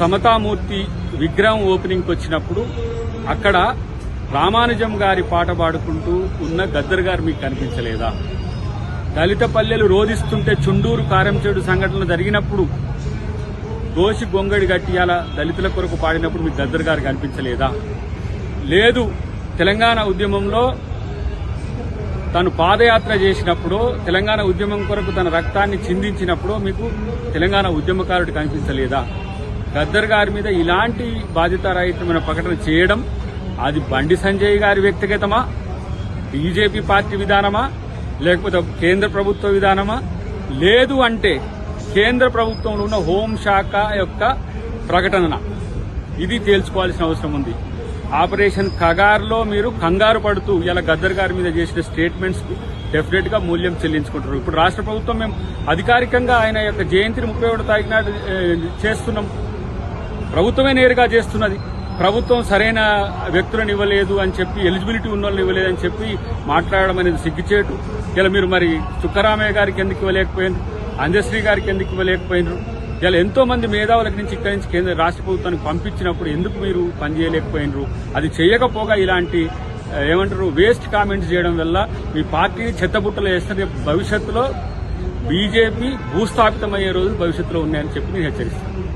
సమతామూర్తి విగ్రహం ఓపెనింగ్కి వచ్చినప్పుడు అక్కడ రామానుజం గారి పాట పాడుకుంటూ ఉన్న గద్దర్ గారు మీకు కనిపించలేదా? దళిత పల్లెలు రోధిస్తుంటే చుండూరు కారంచేడు సంఘటనలు జరిగినప్పుడు దోషి గొంగడి గట్టియాల దళితుల కొరకు పాడినప్పుడు మీకు గద్దర్ గారు కనిపించలేదా? లేదు. తెలంగాణ ఉద్యమంలో తను పాదయాత్ర చేసినప్పుడు తెలంగాణ ఉద్యమం కొరకు తన రక్తాన్ని చిందించినప్పుడు మీకు తెలంగాణ ఉద్యమకారుడు కనిపించలేదా? గద్దర్ గారి మీద ఇలాంటి బాధ్యతారహితమైన ప్రకటన చేయడం అది బండి సంజయ్ గారి వ్యక్తిగతమా బీజేపీ పార్టీ విధానమా లేకపోతే కేంద్ర ప్రభుత్వ విధానమా? లేదు అంటే కేంద్ర ప్రభుత్వంలో ఉన్న హోంశాఖ యొక్క ప్రకటన. ఇది తేల్చుకోవాల్సిన అవసరం ఉంది. ఆపరేషన్ కగార్లో మీరు కంగారు పడుతూ ఇలా గద్దర్ గారి మీద చేసిన స్టేట్మెంట్స్కు డెఫినెట్గా మూల్యం చెల్లించుకుంటారు ఇప్పుడు రాష్ట్ర ప్రభుత్వం మేము అధికారికంగా ఆయన యొక్క జయంతిని ముప్పై ఒకటో తారీఖు నాడు చేస్తున్నాం. ప్రభుత్వమే నేరుగా చేస్తున్నది. ప్రభుత్వం సరైన వ్యక్తులను ఇవ్వలేదు అని చెప్పి ఎలిజిబిలిటీ ఉన్న వాళ్ళని ఇవ్వలేదు అని చెప్పి మాట్లాడడం అనేది సిగ్గుచేటు. ఇలా మీరు మరి చుక్కరామయ్య గారికి ఎందుకు ఇవ్వలేకపోయినారు? అంజశ్రీ గారికి ఎందుకు ఇవ్వలేకపోయినారు? ఇలా ఎంతో మంది మేధావుల నుంచి ఇక్కడి నుంచి కేంద్ర రాష్ట్ర ప్రభుత్వానికి పంపించినప్పుడు ఎందుకు మీరు పనిచేయలేకపోయినారు? అది చేయకపోగా ఇలాంటి ఏమంటారు వేస్ట్ కామెంట్స్ చేయడం వల్ల మీ పార్టీని చెత్తబుట్టలు వేస్తే భవిష్యత్తులో బీజేపీ భూస్థాపితమయ్యే రోజులు భవిష్యత్తులో ఉన్నాయని చెప్పి నేను హెచ్చరిస్తాను.